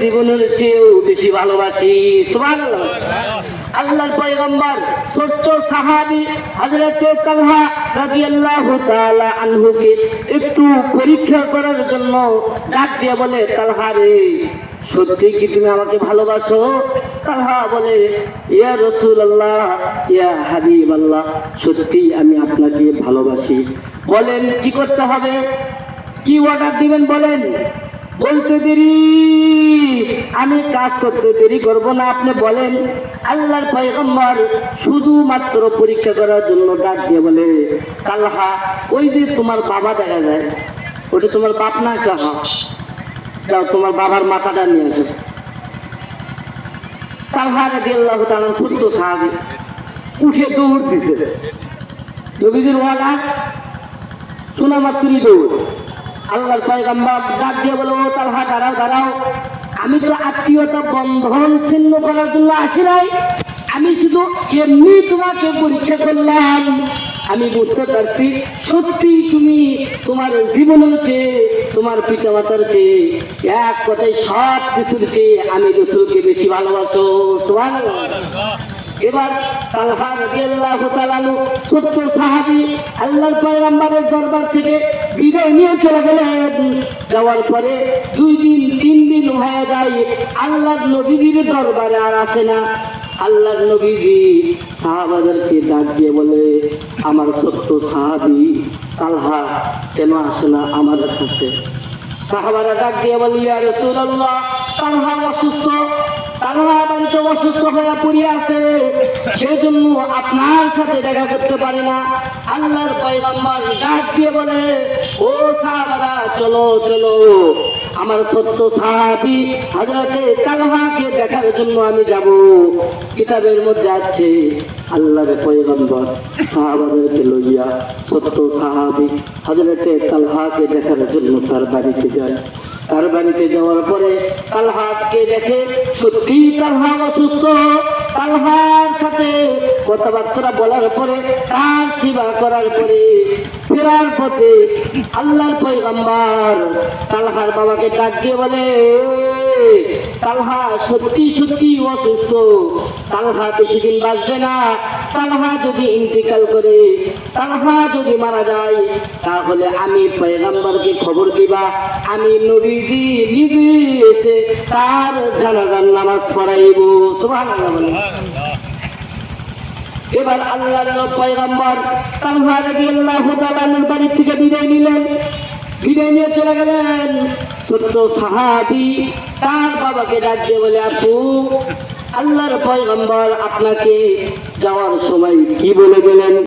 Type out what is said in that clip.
জীবনের চেয়েও বেশি ভালোবাসি, সুবহানাল্লাহ। আল্লাহর পয়গম্বর, ছোট্ট সাহাবী হযরতে তালহা রাদিয়াল্লাহু তাআলা আনহুকে একটু পরীক্ষা করার জন্য ডাক দিয়ে বলে তালহা রে, সত্যি কি তুমি আমাকে ভালোবাসো? তালহা বলে, ইয়া রাসূলুল্লাহ, ইয়া হাবিবাল্লাহ সত্যি আমি আপনাকে ভালোবাসি। বলেন, কি করতে হবে? কি অর্ডার দিবেন বলেন? বলতে দেরি। আমি কাজ করতে দেরি করব না। আপনি বলেন, আল্লাহর পয়গম্বর শুধুমাত্র পরীক্ষা করার জন্য ডাক দিয়ে বলে, কালহা, ওই যে তোমার বাবা দেখা যায়, ওটা তোমার বাপ না কাহা? যাও, তোমার বাবার মাথাটা নিয়ে আসো। কালহা রাজি আল্লাহ তাআলা সত্য সাহাবি উঠে দৌড় দিছে। নবীজির ওয়ালা শোনা মাত্রই দৌড়। আল্লাহর পয়গাম্বার ডাক দিয়ে বলো তালহা, দাঁড়াও দাঁড়াও। আমি তো আত্মীয়তা বন্ধন ছিন্ন করার জন্য আসি নাই, আমি শুধু এমনি তোমাকে পরীক্ষা করলাম। আমি বুঝতে পারছি সত্যি তুমি তোমার জীবনের চেয়ে, তোমার পিতা মাতার চেয়ে এক কথায় সব কিছুর চেয়ে আমি রসুলকে বেশি ভালোবাসো। সুবহানাল্লাহ। এবার তালহা রাদিয়াল্লাহু ছোট্ট সাহাবী আল্লাহর পয়গম্বরের দরবার থেকে বিদায় নিয়ে চলে গেলেন। যাওয়ার পরে দুই দিন, তিন দিন হয়ে যায়, আল্লাহর নবীজির দরবারে আর আসে না। আল্লাহর নবীজি সাহাবাদেরকে ডাক দিয়ে বলে, আমার সত্য সাহাবি, তালহা কেন আসে না আমার কাছে? সাহাবারা ডাক দিয়ে বলি, ইয়া রাসূলুল্লাহ, তালহা অসুস্থ? বাড়িতে অসুস্থ হয়ে সেজন্য আপনার সাথে দেখা করতে না। ডাক বলে, ও চলো চলো। আমার সত্য সাহাবি তালহাকে দেখার জন্য আমি যাব। কিতাবের মধ্যে আছে, আল্লাহর পয়গম্বর সাহাবাদেরকে লইয়া সত্য সাহাবি হযরতে তালহাকে দেখার জন্য তার বাড়িতে যায়। তার বাড়িতে যাওয়ার পরে তালহাকে দেখে সত্যি অসুস্থ তালহার কথাবার্তা বলার পরে, তার সেবা করার পরে, ফেরার পথে আল্লাহর পয়গম্বর তালহার বাবাকে ডাক দিয়ে বলে তালহা, সত্যি সত্যি অসুস্থ। তালহা না। তালহা যদি করে যদি মারা যায়, তাহলে আমি খবর দিবা। আমি নবীজি এসে তার জানাজার নামাজ পড়াইব। এবার আল্লাহর পয়গম্বর তালহা রাদিয়াল্লাহু তাআলার বাড়ি থেকে বিদায় নিলেন। বিদায় নিয়ে চলে গেলেন। ছোট্ট সাহাবি তার বাবাকে ডাক বলে, আপু, আল্লাহর পয়গম্বর আপনাকে যাওয়ার সময় কি বলে গেলেন?